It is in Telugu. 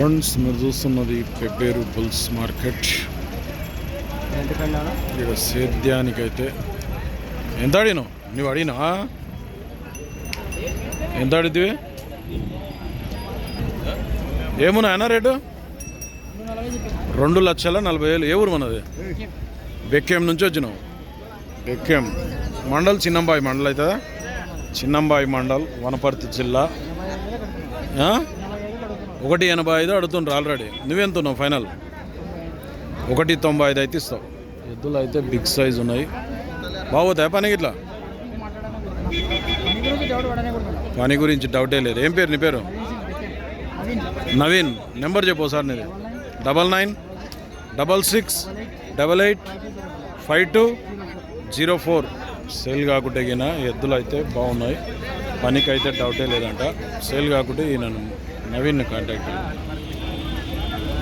ఫ్రెండ్స్ మీరు చూస్తున్నది పెబ్బేరు బుల్స్ మార్కెట్. ఇక్కడ సేద్యానికైతే ఎంత అడిగినావు? నువ్వు అడిగినా? ఎంత అడిగితే? ఏమున్నాయన్నా రేటు? రెండు లక్షల నలభై వేలు. ఏ ఊరు మనది? బెక్కేం నుంచి వచ్చినావు? బెక్కేం. మండల్ చిన్నంబాయి మండల్ అవుతుందా? చిన్నంబాయి మండల్ వనపర్తి జిల్లా? ఒకటి ఎనభై ఐదు అడుగుతుండ్రు ఆల్రెడీ నువ్వెంత ఉన్నావు ఫైనల్ ఒకటి తొంభై ఐదు అయితే ఇస్తావు. ఎద్దులు అయితే బిగ్ సైజ్ ఉన్నాయి. బాగోతాయి పని ఇట్లా పని గురించి డౌటే లేదు. ఏం పేరు నీ పేరు? నవీన్. నెంబర్ చెప్పు సార్ నీది. Double nine double six double eight five two zero four sale కాకుంటే గిన ఎద్దులు అయితే బాగున్నాయి. పనికి అయితే డౌటే లేదంట. సేల్ కాకుంటే ఈయన Navin contacted.